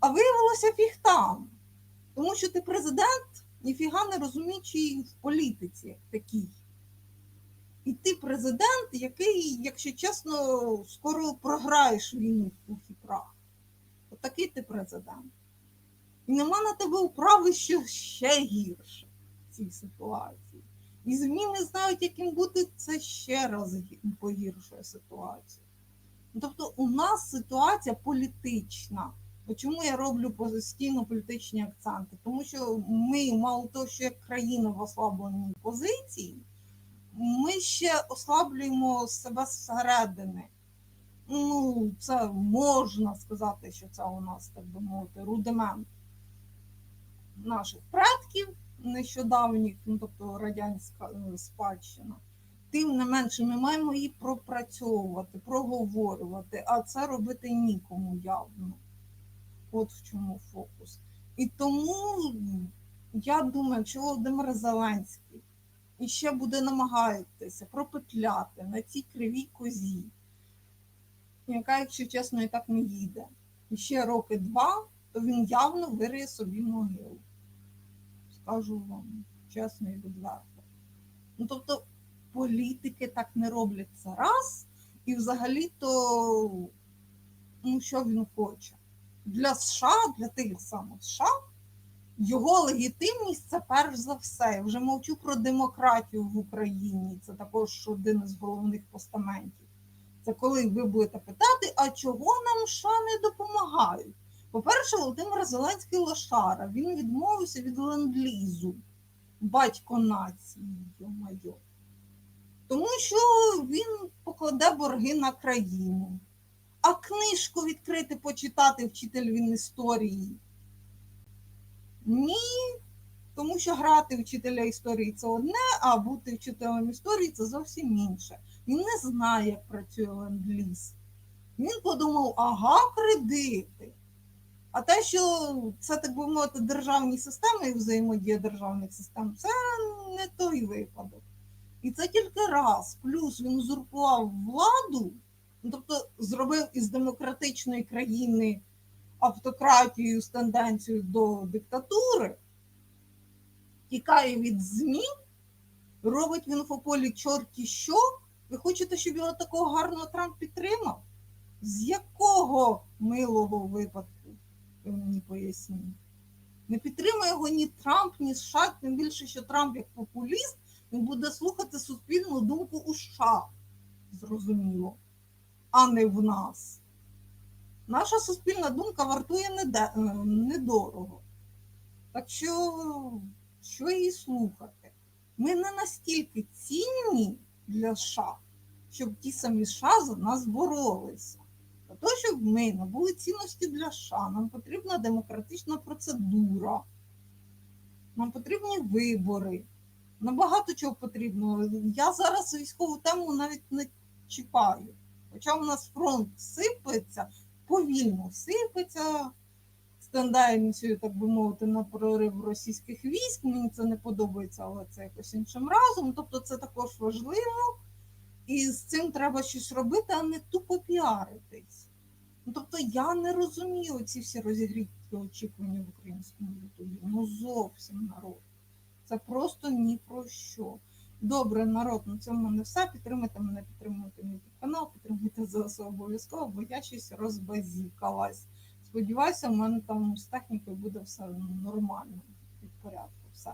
А виявилося фіг там. Тому що ти президент, ніфіга не розуміючий в політиці як такий. І ти президент, який, якщо чесно, скоро програєш війну в пух і прах. Отакий ти президент. І нема на тебе управи, що ще гірше в цій ситуації. І ЗМІ не знають, яким бути, це ще раз погіршує ситуацію. Тобто, у нас ситуація політична. Чому я роблю постійно політичні акценти? Тому що ми, мало того, що як країна в ослабленій позиції, ми ще ослаблюємо себе зсередини. Ну, це можна сказати, що це у нас, так би мовити, рудимент наших предків нещодавніх, ну тобто радянська е, спадщина. Тим не менше, ми маємо її пропрацьовувати, проговорювати, а це робити нікому явно. От в чому фокус. І тому я думаю, якщо Володимир Зеленський і ще буде намагатися пропетляти на цій кривій козі, яка, якщо чесно, і так не їде, і ще роки два, то він явно вириє собі могилу. Скажу вам чесно і відверто. Ну, тобто, політики так не роблять це раз, і взагалі-то, ну, що він хоче? Для США, для тих самих США, його легітимність це перш за все. Я вже мовчу про демократію в Україні. Це також один із головних постаментів. Це коли ви будете питати, а чого нам США не допомагають? По-перше, Володимир Зеленський лошара. Він відмовився від ленд-лізу, батько нації, йо-майо. Тому що він покладе борги на країну. А книжку відкрити, почитати вчитель він історії. Ні, тому що грати вчителя історії це одне, а бути вчителем історії це зовсім інше. Він не знає, як працює ленд-ліз. Він подумав, ага, кредити. А те, що це, так би мовити, державні системи і взаємодія державних систем, це не той випадок. І це тільки раз. Плюс він узурпував владу, тобто зробив із демократичної країни автократію з тенденцією до диктатури, тікає від ЗМІ, робить в інфополі чорті що. Ви хочете, щоб його такого гарного Трамп підтримав? З якого милого випадку? Ви мені поясніть. Не підтримує його ні Трамп, ні США, тим більше, що Трамп як популіст, він буде слухати суспільну думку у США. Зрозуміло, а не в нас. Наша суспільна думка вартує е, недорого. Так що, що її слухати? Ми не настільки цінні для США, щоб ті самі США за нас боролися. Для того, щоб ми набули цінності для США, нам потрібна демократична процедура, нам потрібні вибори. Набагато чого потрібно. Я зараз військову тему навіть не чіпаю. Хоча у нас фронт сипеться, повільно сипеться з тенденцією, так би мовити, на прорив російських військ. Мені це не подобається, але це якось іншим разом. Тобто це також важливо. І з цим треба щось робити, а не тупо піаритись. Ну, тобто я не розумію ці всі розігріті очікування в українському ютубі. Ну зовсім народ. Це просто ні про що. Добре, народ, на цьому не все. Підтримайте мене, підтримуйте мій канал, підтримуйте ЗСУ обов'язково, бо я щось розбазікалась. Сподіваюся, в мене там з технікою буде все нормально, в порядку. Все.